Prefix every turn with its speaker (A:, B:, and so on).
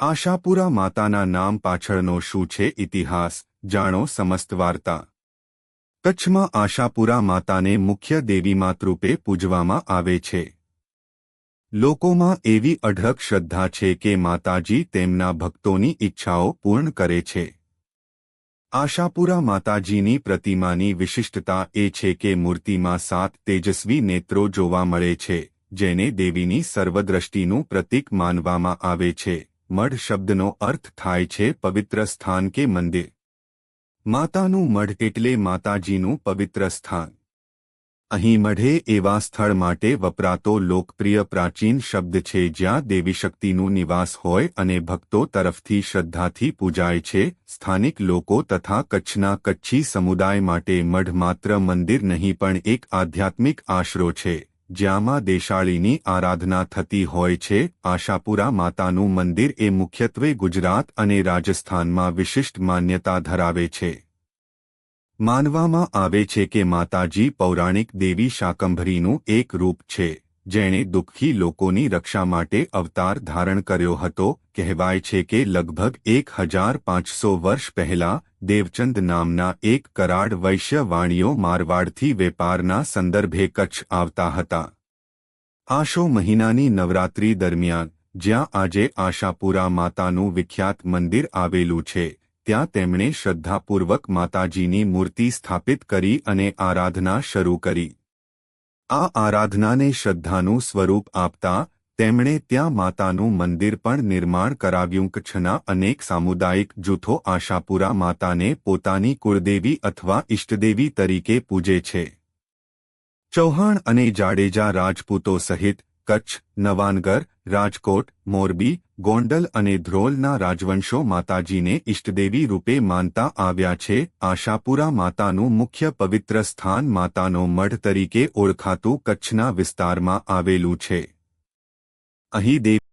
A: આશાપુરા માતાના નામ પાછળનો શું છે ઇતિહાસ, જાણો સમસ્ત વાર્તા. કચ્છમાં આશાપુરા માતાને મુખ્ય દેવી માતૃપે પૂજવામાં આવે છે. લોકોમાં એવી અઢળક શ્રદ્ધા છે કે માતાજી તેમના ભક્તોની ઈચ્છાઓ પૂર્ણ કરે છે. આશાપુરા માતાજીની પ્રતિમાની વિશિષ્ટતા એ છે કે મૂર્તિમાં સાત તેજસ્વી નેત્રો જોવા મળે છે, જેને દેવીની સર્વદ્રષ્ટિનું પ્રતીક માનવામાં આવે છે. મઢ શબ્દનો અર્થ થાય છે પવિત્ર સ્થાન કે મંદિર. માતાનું મઢ એટલે માતાજીનું પવિત્ર સ્થાન. અહીં મઢે એવા સ્થળ માટે વપરાતો લોકપ્રિય પ્રાચીન શબ્દ છે જ્યાં દેવી શક્તિનું નિવાસ હોય અને ભક્તો તરફથી શ્રદ્ધાથી પૂજાય છે. સ્થાનિક લોકો તથા કચ્છના કચ્છી સમુદાય માટે મઢ માત્ર મંદિર નહીં પણ એક આધ્યાત્મિક આશરો છે. જ્યાંમાં દેશાળીની આરાધના થતી હોય છે, આશાપુરા માતાનું મંદિર એ મુખ્યત્વે ગુજરાત અને રાજસ્થાનમાં વિશિષ્ટ માન્યતા ધરાવે છે. માનવામાં આવે છે કે માતાજી પૌરાણિક દેવી શાકંભરીનું એક રૂપ છે. જેણે દુઃખી લોકોની રક્ષા માટે અવતાર ધારણ કર્યો હતો. કહેવાય છે કે લગભગ એક હજાર પાંચસો વર્ષ પહેલા દેવચંદ નામના એક કરાડ વૈશ્ય વાણીઓ મારવાડથી વેપારના સંદર્ભે કચ્છ આવતા હતા. આશો મહિનાની નવરાત્રી દરમિયાન, જ્યાં આજે આશાપુરા માતાનું વિખ્યાત મંદિર આવેલું છે, ત્યાં તેમણે શ્રદ્ધાપૂર્વક માતાજીની મૂર્તિ સ્થાપિત કરી અને આરાધના શરૂ કરી. આ આરાધનાને શ્રદ્ધાનું સ્વરૂપ આપતા તેમણે ત્યાં માતાનું મંદિર પણ નિર્માણ કરાવ્યું. કચ્છના અનેક સામુદાયિક જૂથો આશાપુરા માતાને પોતાની કુળદેવી અથવા ઇષ્ટદેવી તરીકે પૂજે છે. ચૌહાણ અને જાડેજા રાજપૂતો સહિત કચ્છ, નવાનગર, રાજકોટ, મોરબી ગોંડલ અને ધ્રોલના રાજવંશો માતાજીને ઇષ્ટદેવી રૂપે માનતા આવ્યા છે. આશાપુરા માતાનું મુખ્ય પવિત્ર સ્થાન માતાનો મઢ તરીકે ઓળખાતું કચ્છના વિસ્તારમાં આવેલું છે. અહીં દેવી